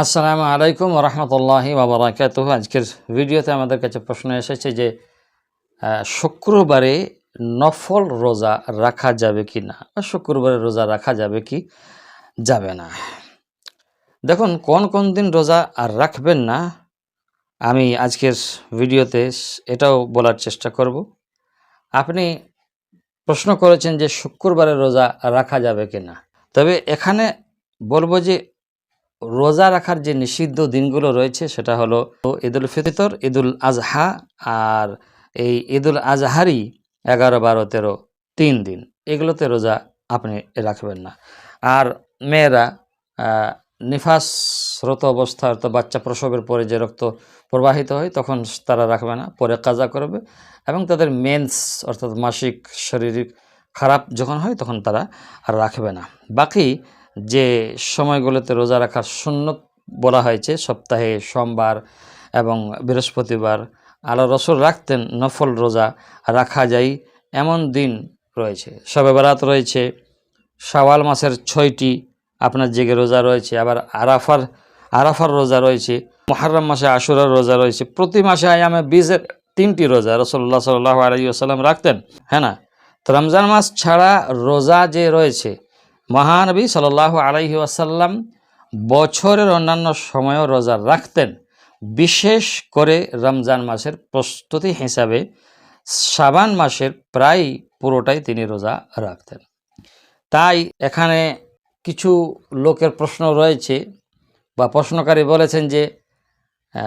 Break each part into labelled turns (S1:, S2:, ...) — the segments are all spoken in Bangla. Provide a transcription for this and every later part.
S1: আসসালামু আলাইকুম রহমতুল্লাহি বাবরাকাত আজকের ভিডিওতে আমাদের কাছে প্রশ্ন এসেছে যে শুক্রবারে নফল রোজা রাখা যাবে কি না শুক্রবারে রোজা রাখা যাবে কি যাবে না? দেখুন, কোন কোন দিন রোজা আর রাখবেন না, আমি আজকের ভিডিওতে এটাও বলার চেষ্টা করব। আপনি প্রশ্ন করেছেন যে, শুক্রবারে রোজা রাখা যাবে কি না? তবে এখানে বলব যে রোজা রাখার যে নিষিদ্ধ দিনগুলো রয়েছে, সেটা হলো ঈদুল ফিতর, ঈদুল আজহা আর এই ঈদুল আজহারই এগারো, বারো, তেরো, তিন দিন। এগুলোতে রোজা আপনি রাখবেন না। আর মেয়েরা নিফাসরত অবস্থা, অর্থাৎ বাচ্চা প্রসবের পরে যে রক্ত প্রবাহিত হয়, তখন তারা রাখবে না, পরে কাজা করবে এবং তাদের মেন্স, অর্থাৎ মাসিক, শারীরিক খারাপ যখন হয়, তখন তারা রাখবে না। বাকি যে সময়গুলোতে রোজা রাখার সুন্নত বলা হয়েছে, সপ্তাহে সোমবার এবং বৃহস্পতিবার। আলো রসুল রাখতেন নফল রোজা রাখা যায় এমন দিন রয়েছে। সবে বরাত রয়েছে, শাওয়াল মাসের ছয়টি আপনার জেগে রোজা রয়েছে, আবার আরাফার আরাফার রোজা রয়েছে মহারম মাসে আশুরার রোজা রয়েছে। প্রতি মাসে আয়ামে বীজের তিনটি রোজা রসল্লাহ সাল্লাহ আলী আসাল্লাম রাখতেন হ্যাঁ না? তো রমজান মাস ছাড়া রোজা যে রয়েছে মহানবী সাল্লাহ আলাইহি আসাল্লাম বছরের অন্যান্য সময়ও রোজা রাখতেন। বিশেষ করে রমজান মাসের প্রস্তুতি হিসাবে সাবান মাসের প্রায় পুরোটাই তিনি রোজা রাখতেন। তাই এখানে কিছু লোকের প্রশ্ন রয়েছে বা প্রশ্নকারী বলেছেন যে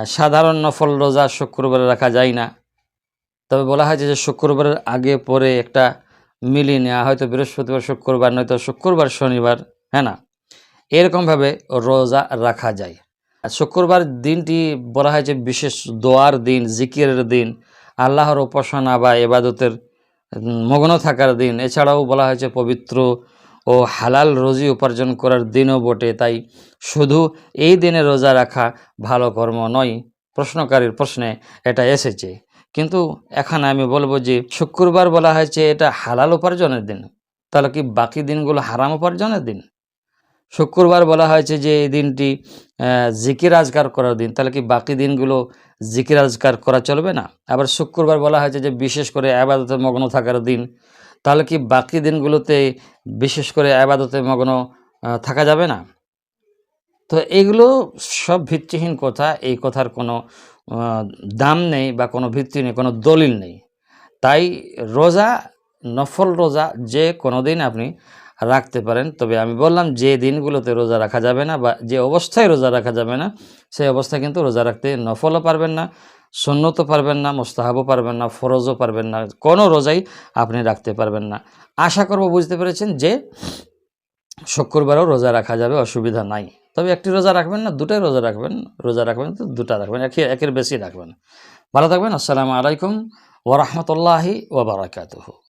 S1: সাধারণ নফল রোজা শুক্রবারে রাখা যায় না। তবে বলা হয়েছে যে শুক্রবারের আগে পরে একটা মিলিয়ে নেওয়া হয়তো বৃহস্পতিবার, শুক্রবার, নয়তো শুক্রবার, শনিবার হ্যাঁ না? এরকমভাবে রোজা রাখা যায়। আর শুক্রবার দিনটি বলা হয়েছে বিশেষ দোয়ার দিন, জিকিরের দিন, আল্লাহর উপাসনা বা এবাদতের মগ্ন থাকার দিন। এছাড়াও বলা হয়েছে পবিত্র ও হালাল রোজি উপার্জন করার দিনও বটে। তাই শুধু এই দিনে রোজা রাখা ভালো কর্ম নয়। প্রশ্নকারীর প্রশ্নে এটা এসেছে। কিন্তু এখানে আমি বলব যে শুক্রবার বলা হয়েছে এটা হালাল উপার্জনের দিন। তাহলে কি বাকি দিনগুলো হারাম উপার্জনের দিন? শুক্রবার বলা হয়েছে যে এই দিনটি জিকির আজকার করার দিন। তাহলে কি বাকি দিনগুলো জিকির আজকার করা চলবে না? আবার শুক্রবার বলা হয়েছে যে বিশেষ করে আবাদতে মগ্ন থাকার দিন। তাহলে কি বাকি দিনগুলোতে বিশেষ করে আবাদতে মগ্ন থাকা যাবে না? তো এগুলো সব ভিত্তিহীন কথা, এই কথার কোনো দাম নেই বা কোনো ভিত্তি নেই, কোনো দলিল নেই। তাই রোজা, নফল রোজা যে কোনো দিন আপনি রাখতে পারেন। তবে আমি বললাম, যে দিনগুলোতে রোজা রাখা যাবে না বা যে অবস্থায় রোজা রাখা যাবে না, সেই অবস্থায় কিন্তু রোজা রাখতে নফলও পারবেন না, সুন্নতও পারবেন না, মোস্তাহাবও পারবেন না, ফরজও পারবেন না, কোনো রোজাই আপনি রাখতে পারবেন না। আশা করব বুঝতে পেরেছেন যে শুক্রবারও রোজা রাখা যাবে, অসুবিধা নাই। তবে একটি রোজা রাখবেন না, দুটাই রোজা রাখবেন রোজা রাখবেন তো দুটা রাখবেন, একে, একের বেশি রাখবেন। ভালো থাকবেন, আসসালামু আলাইকুম ওরহমতুল্লাহি ওবরাকাতুহু